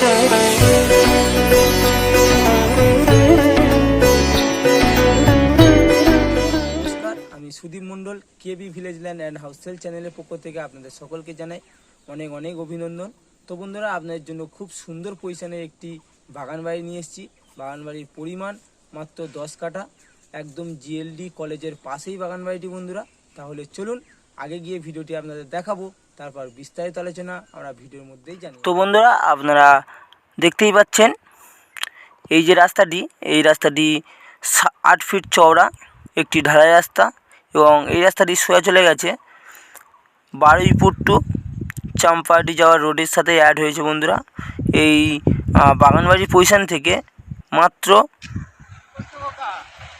আমি Sudip Mondal, KB village land and হাউসেল চ্যানেলের পক্ষ থেকে আপনাদের সকলকে জানাই অনেক অনেক অভিনন্দন। তো বন্ধুরা, আপনাদের জন্য খুব সুন্দর পজিশনের একটি বাগান বাড়ি নিয়ে এসেছি। বাগান বাড়ির পরিমাণ মাত্র দশ কাঠা। একদম জিএলডি কলেজের পাশেই বাগান বাড়িটি বন্ধুরা। তাহলে চলুন, আগে গিয়ে ভিডিওটি আপনাদের দেখাবো। তারপর বিস্তারিত আলোচনা আমরা ভিডিওর মধ্যেই জানি তো বন্ধুরা আপনারা দেখতেই পাচ্ছেন এই যে রাস্তাটি এই রাস্তাটি সা- আট ফিট চওড়া একটি ঢালাই রাস্তা এবং এই রাস্তাটি সোজা চলে গেছে বারুইপুর টু চাম্পাহাটি যাওয়ার রোডের সাথে অ্যাড হয়েছে বন্ধুরা। এই আহ, বাগানবাড়ির পজিশন থেকে মাত্র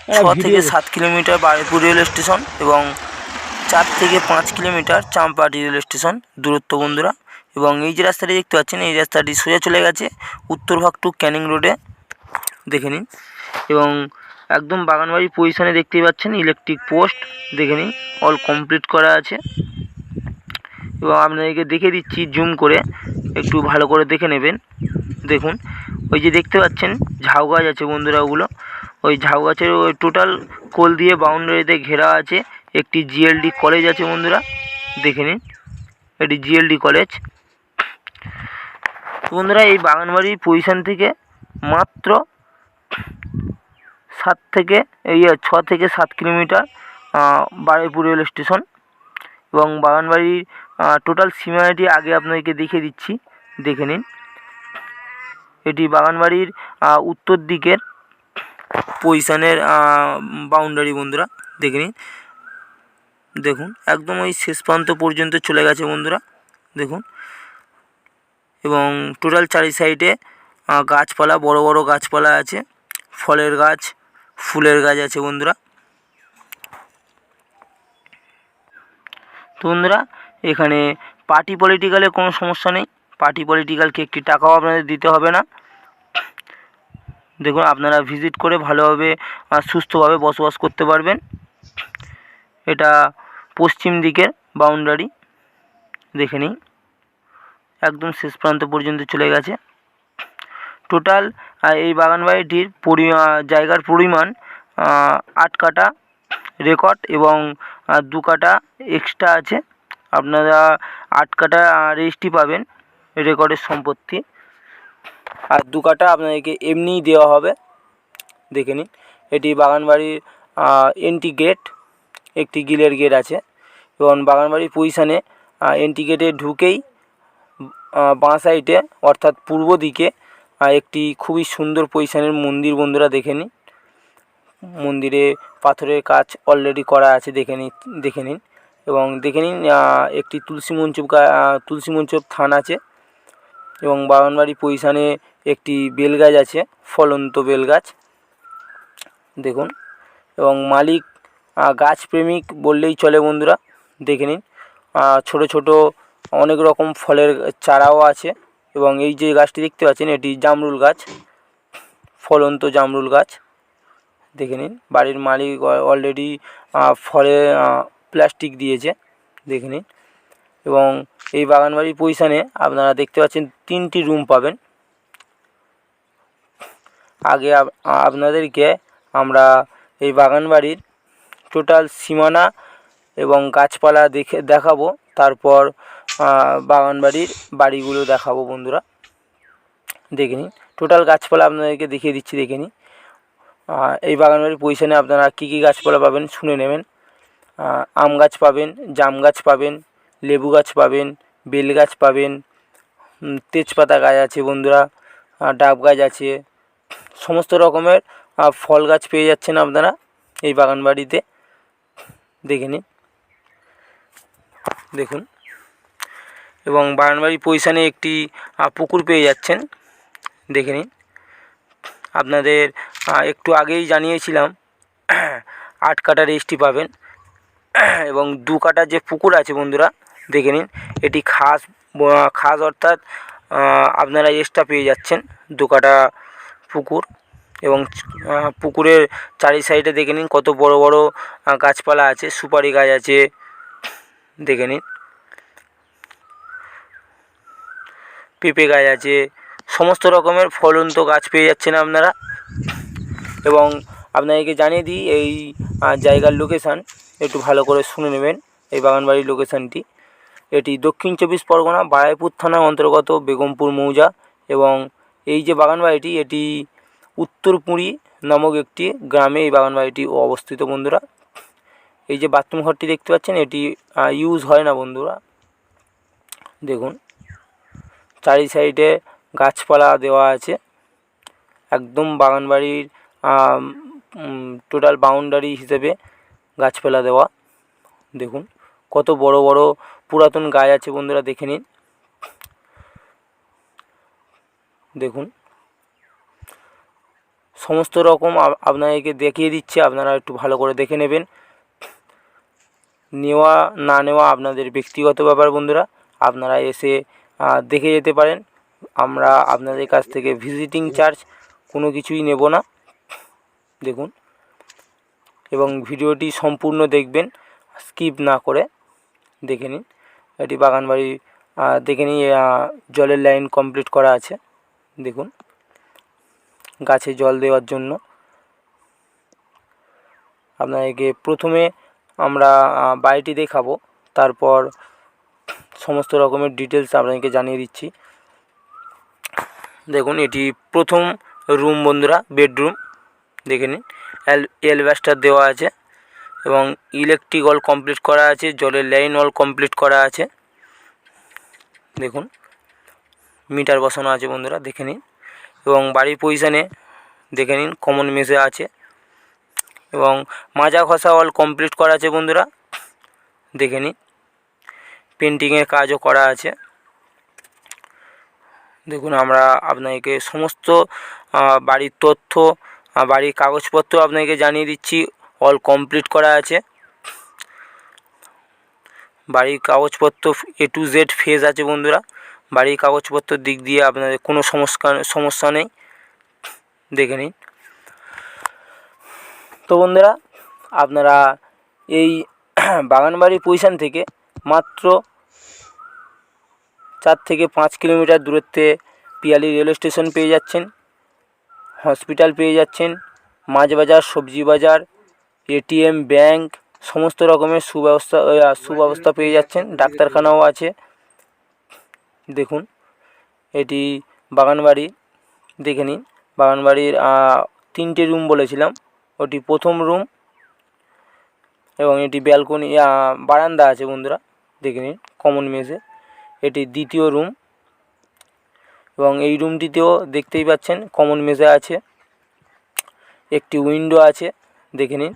ছ থেকে সাত কিলোমিটার বারুইপুর রেল স্টেশন এবং চার থেকে পাঁচ কিলোমিটার চাম্পাহাটি রেল স্টেশন, দূরত্ব বন্ধুরা। এবং এই যে রাস্তাটি দেখতে পাচ্ছেন, এই রাস্তাটি সোজা চলে গেছে উত্তরভাগ টু ক্যানিং রোডে দেখে নিন। এবং একদম বাগানবাড়ির পজিশনে দেখতেই পাচ্ছেন ইলেকট্রিক পোস্ট দেখে নিন অল কমপ্লিট করা আছে। এবং আপনাদেরকে দেখে দিচ্ছি জুম করে একটু ভালো করে দেখে নেবেন। দেখুন, ওই যে দেখতে পাচ্ছেন, ঝাউ গাছ আছে বন্ধুরা ওগুলো। ওই ঝাউ গাছের ওই টোটাল কোল দিয়ে বাউন্ডারিতে ঘেরা আছে। একটি জিএলডি কলেজ আছে বন্ধুরা, দেখে নিন। এটি জিএলডি কলেজ বন্ধুরা, এই বাগানবাড়ির পজিশন থেকে মাত্র সাত থেকে, এই ছ থেকে সাত কিলোমিটার বারুইপুর রেল স্টেশন। এবং বাগানবাড়ির টোটাল সীমানাটি আগে আপনাদেরকে দেখিয়ে দিচ্ছি, দেখে নিন। এটি বাগানবাড়ির উত্তর দিকের পজিশনের বাউন্ডারি বন্ধুরা, দেখে নিন। দেখুন, একদম ওই শেষ প্রান্ত পর্যন্ত চলে গেছে বন্ধুরা, দেখুন। এবং টোটাল চারি সাইডে গাছপালা, বড় বড় গাছপালা আছে, ফলের গাছ, ফুলের গাছ আছে বন্ধুরা। তো বন্ধুরা, এখানে পার্টি পলিটিক্যালের কোনো সমস্যা নেই পার্টি পলিটিক্যালকে একটি টাকাও আপনাদের দিতে হবে না। দেখুন, আপনারা ভিজিট করে ভালোভাবে সুস্থভাবে বসবাস করতে পারবেন। এটা পশ্চিম দিকের বাউন্ডারি দেখে নিই। একদম শেষ প্রান্ত পর্যন্ত চলে গেছে। টোটাল এই বাগান বাড়িটির পরি জায়গার পরিমাণ আট কাটা রেকর্ড এবং দু কাটা এক্সট্রা আছে। আপনারা আট কাটা রেজিস্ট্রি পাবেন রেকর্ডের সম্পত্তি। আর দু কাটা আপনাদেরকে এমনিই দেওয়া হবে। দেখে নিন, এটি বাগানবাড়ির এন্টি গেট একটি গিলের গেট আছে এবং বাগানবাড়ির পজিশানে এন্টি গেটে ঢুকেই বাঁ সাইডে অর্থাৎ পূর্ব দিকে একটি খুবই সুন্দর পজিশনের মন্দির বন্ধুরা দেখে নিন। মন্দিরে পাথরের কাজ অলরেডি করা আছে দেখে নিন দেখে নিন। এবং দেখে নিন একটি তুলসী আহ, তুলসী মঞ্চপ থান আছে এবং বাগানবাড়ি পজিশানে একটি বেল গাছ আছে ফলন্ত বেল গাছ দেখুন এবং মালিক গাছপ্রেমিক বললেই চলে বন্ধুরা, দেখে নিন। ছোট ছোট অনেক রকম ফলের চারাও আছে এবং এই যে গাছটি দেখতে পাচ্ছেন, এটি জামরুল গাছ, ফলন্ত জামরুল গাছ। দেখে নিন, বাড়ির মালিক অলরেডি ফলে প্লাস্টিক দিয়েছে, দেখে নিন। এবং এই বাগানবাড়ির পজিশানে আপনারা দেখতে পাচ্ছেন, তিনটি রুম পাবেন। আগে আপনাদেরকে আমরা এই বাগানবাড়ির টোটাল সীমানা এবং গাছপালা দেখে দেখাবো। তারপর বাগানবাড়ির বাড়িগুলো দেখাবো বন্ধুরা। দেখে নিন। টোটাল গাছপালা আপনাদেরকে দেখিয়ে দিচ্ছি, দেখে নিন। এই বাগানবাড়ির পজিশনে আপনারা কী কী গাছপালা পাবেন শুনে নেবেন। আম গাছ পাবেন, জাম গাছ পাবেন, লেবু গাছ পাবেন, বেল গাছ পাবেন তেজপাতা গাছ আছে বন্ধুরা ডাব গাছ আছে। সমস্ত রকমের ফল গাছ পেয়ে যাচ্ছেন আপনারা এই বাগানবাড়িতে। দেখে নিন। দেখুন। এবং বাগানবাড়ির পজিশানে একটি পুকুর পেয়ে যাচ্ছেন। দেখে নিন। আপনাদের একটু আগেই জানিয়েছিলাম, আট কাটা রেজিস্ট্রি পাবেন। এবং দু কাটা যে পুকুর আছে বন্ধুরা, দেখে নিন। এটি খাস খাস অর্থাৎ আপনারা এক্সট্রা পেয়ে যাচ্ছেন দু কাটা পুকুর। এবং পুকুরের চারি সাইডে দেখে নিন কত বড় বড় গাছপালা আছে, সুপারি গাছ আছে। দেখে নিন। পেঁপে গাছ আছে। সমস্ত রকমের ফলন্ত গাছ পেয়ে যাচ্ছেন আপনারা। এবং আপনাদেরকে জানিয়ে দিই, এই জায়গার লোকেশান একটু ভালো করে শুনে নেবেন, এই বাগানবাড়ির লোকেশানটি এটি দক্ষিণ চব্বিশ পরগনা, বারাইপুর থানার অন্তর্গত বেগমপুর মৌজা। এবং এই যে বাগানবাড়িটি, এটি উত্তরপুরী নামক একটি গ্রামে এই বাগানবাড়িটি অবস্থিত বন্ধুরা। এই যে বাথরুম ঘরটি দেখতে পাচ্ছেন, এটি ইউজ হয় না বন্ধুরা। দেখুন চারি সাইডে গাছপালা দেওয়া আছে। একদম বাগান বাড়ির টোটাল বাউন্ডারি হিসেবে গাছপালা দেওয়া। দেখুন, কত বড় বড় পুরাতন গাছ আছে বন্ধুরা, দেখে নিন। দেখুন সমস্ত রকম আপ- আপনাদেরকে দেখিয়ে দিচ্ছে, আপনারা একটু ভালো করে দেখে নেবেন। নেওয়া, না নেওয়া আপনাদের ব্যক্তিগত ব্যাপার বন্ধুরা, আপনারা এসে দেখে যেতে পারেন। আমরা আপনাদের কাছ থেকে ভিজিটিং চার্জ কোনো কিছুই নেব না। দেখুন। এবং ভিডিওটি সম্পূর্ণ দেখবেন স্কিপ না করে দেখে নিন। এটি বাগানবাড়ি দেখে নিন জলের লাইন কমপ্লিট করা আছে। দেখুন। গাছে জল দেওয়ার জন্য। আপনাদেরকে প্রথমে আমরা বাড়িটি দেখাবো। তারপর সমস্ত রকমের ডিটেলস আপনাদেরকে জানিয়ে দিচ্ছি। দেখুন, এটি প্রথম রুম বন্ধুরা বেডরুম দেখে নিন, এল এলব্যাস্টার দেওয়া আছে এবং ইলেকট্রিক অল কমপ্লিট করা আছে, জলের লাইন অল কমপ্লিট করা আছে। দেখুন মিটার বসানো আছে বন্ধুরা, দেখে নিন। এবং বাড়ির পজিশানে দেখে নিন কমন মেসে আছে। এবং মাজা ঘষা অল কমপ্লিট করা আছে বন্ধুরা। দেখে নিন পেন্টিংয়ের কাজও করা আছে। দেখুন, আমরা আপনাকে সমস্ত বাড়ির তথ্য বাড়ির কাগজপত্র আপনাকে জানিয়ে দিচ্ছি অল কমপ্লিট করা আছে। বাড়ির কাগজপত্র এ টু জেড ফেজ আছে বন্ধুরা। বাড়ির কাগজপত্রের দিক দিয়ে আপনাদের কোনো সমস্যা সমস্যা নেই। দেখে নিন। তো বন্ধুরা, আপনারা এই বাগানবাড়ির পজিশান থেকে মাত্র চার থেকে পাঁচ কিলোমিটার দূরত্বে পিয়ালি রেলওয়ে স্টেশন পেয়ে যাচ্ছেন, হসপিটাল পেয়ে যাচ্ছেন মাছ বাজার সবজি বাজার এটিএম, ব্যাংক, সমস্ত রকমের সুব্যবস্থা সুব্যবস্থা পেয়ে যাচ্ছেন। ডাক্তারখানাও আছে। দেখুন, এটি বাগানবাড়ি, দেখে নিন। বাগানবাড়ির তিনটে রুম বলেছিলাম। ওটি প্রথম রুম এবং এটি ব্যালকনি বারান্দা আছে বন্ধুরা, দেখে নিন কমন মেঝে এটি দ্বিতীয় রুম এবং এই রুমটিতেও দেখতেই পাচ্ছেন কমন মেঝে আছে। একটি উইন্ডো আছে, দেখে নিন।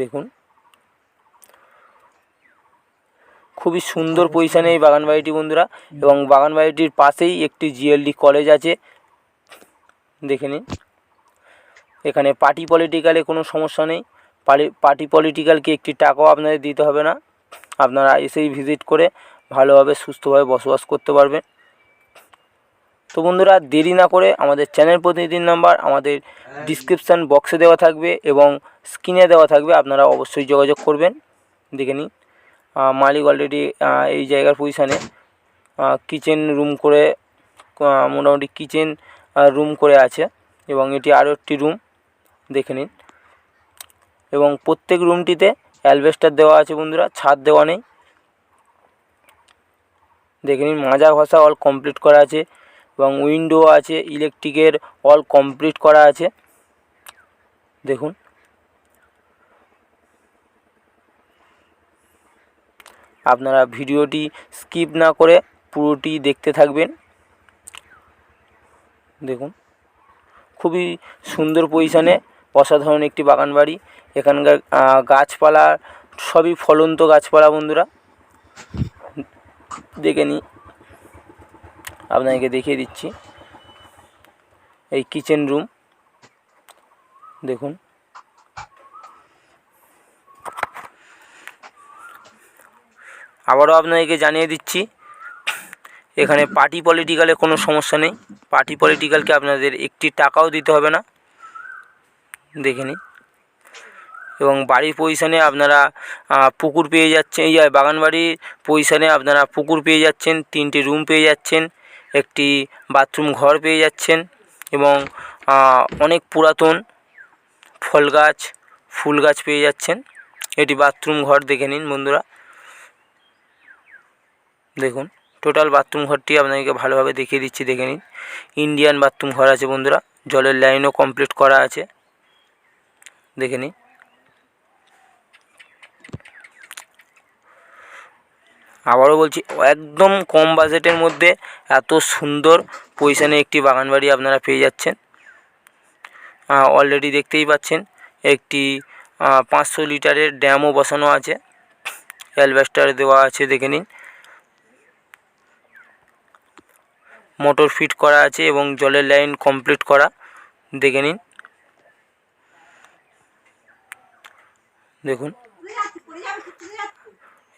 দেখুন। খুবই সুন্দর পজিশানে এই বাগান বাড়িটি বন্ধুরা। এবং বাগান বাড়িটির পাশেই একটি জিএলডি কলেজ আছে। দেখে নিন। এখানে পার্টি পলিটিক্যালে কোনো সমস্যা নেই। পার্টি পলিটিক্যালকে একটি টাকাও আপনাদের দিতে হবে না। আপনারা এসেই ভিজিট করে ভালোভাবে, সুস্থভাবে বসবাস করতে পারবেন। তো বন্ধুরা, দেরি না করে আমাদের চ্যানেল প্রতিনিধির নাম্বার আমাদের ডিসক্রিপশান বক্সে দেওয়া থাকবে এবং স্ক্রিনে দেওয়া থাকবে। আপনারা অবশ্যই যোগাযোগ করবেন। দেখে নিন। মালিক অলরেডি এই জায়গার পজিশানে কিচেন রুম করে মোটামুটি কিচেন রুম করে আছে। এবং এটি আরও একটি রুম দেখে নিন। এবং প্রত্যেক রুমটিতে অ্যালবেস্টার দেওয়া আছে বন্ধুরা, ছাদ দেওয়া নেই। দেখে নিন, মাজা ঘষা অল কমপ্লিট করা আছে। এবং উইন্ডো আছে ইলেকট্রিকের অল কমপ্লিট করা আছে। দেখুন। আপনারা ভিডিওটি স্কিপ না করে পুরোটি দেখতে থাকবেন। দেখুন, খুবই সুন্দর পজিশানে অসাধারণ একটি বাগান বাড়ি এখানকার গাছপালা, সবই ফলন্ত গাছপালা বন্ধুরা। দেখে নিই আপনাকে দেখিয়ে দিচ্ছি। এই কিচেন রুম, দেখুন। আবারও আপনাদেরকে জানিয়ে দিচ্ছি, এখানে পার্টি পলিটিক্যালে কোনো সমস্যা নেই। পার্টি পলিটিক্যালকে আপনাদের একটি টাকাও দিতে হবে না। দেখে নিন। এবং বাড়ির পজিশানে আপনারা পুকুর পেয়ে যাচ্ছেন। এই বাগানবাড়ির পজিশানে আপনারা পুকুর পেয়ে যাচ্ছেন, তিনটি রুম পেয়ে যাচ্ছেন, একটি বাথরুম ঘর পেয়ে যাচ্ছেন এবং অনেক পুরাতন ফল গাছ, ফুল গাছ পেয়ে যাচ্ছেন। এটি বাথরুম ঘর, দেখে নিন বন্ধুরা। দেখুন টোটাল বাথরুম ঘরটি আপনাদেরকে ভালোভাবে দেখিয়ে দিচ্ছি, দেখে নিন। ইন্ডিয়ান বাথরুম ঘর আছে বন্ধুরা, জলের লাইনও কমপ্লিট করা আছে। দেখে নিন। আবারও বলছি, একদম কম বাজেটের মধ্যে এত সুন্দর পজিশানে একটি বাগান বাড়ি আপনারা পেয়ে যাচ্ছেন। অলরেডি দেখতেই পাচ্ছেন, একটি পাঁচশো লিটারের ড্যামও বসানো আছে। অ্যালবেস্টার দেওয়া আছে, দেখে নিন। মোটর ফিট করা আছে এবং জলের লাইন কমপ্লিট করা। দেখে নিন। দেখুন।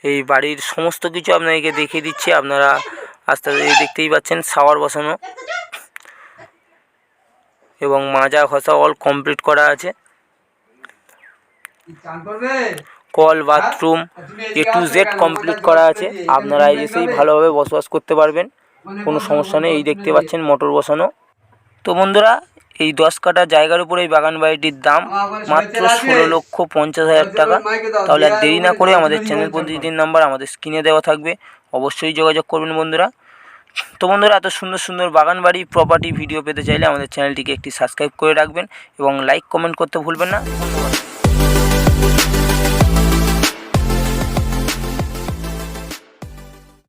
এই বাড়ির সমস্ত কিছু আপনাদেরকে দেখিয়ে দিচ্ছি। আপনারা আস্তে আস্তে দেখতেই পাচ্ছেন শাওয়ার বসানো এবং মাজা ঘষা অল কমপ্লিট করা আছে। Call bathroom A to Z complete করা আছে। আপনারা এসেই ভালোভাবে বসবাস করতে পারবেন। কোনো সমস্যা নেই এই দেখতে পাচ্ছেন মোটর বসানো। তো বন্ধুরা এই দশ কাটা জায়গার উপরে এই বাগান বাড়িটির দাম মাত্র ষোলো লক্ষ পঞ্চাশ হাজার টাকা। তাহলে আর দেরি না করে আমাদের চ্যানেল প্রতিনিধির নাম্বার আমাদের স্ক্রিনে দেওয়া থাকবে। অবশ্যই যোগাযোগ করবেন বন্ধুরা। তো বন্ধুরা এত সুন্দর সুন্দর বাগান বাড়ি প্রপার্টি ভিডিও পেতে চাইলে আমাদের চ্যানেলটিকে একটি সাবস্ক্রাইব করে রাখবেন এবং লাইক কমেন্ট করতে ভুলবেন না। ধন্যবাদ।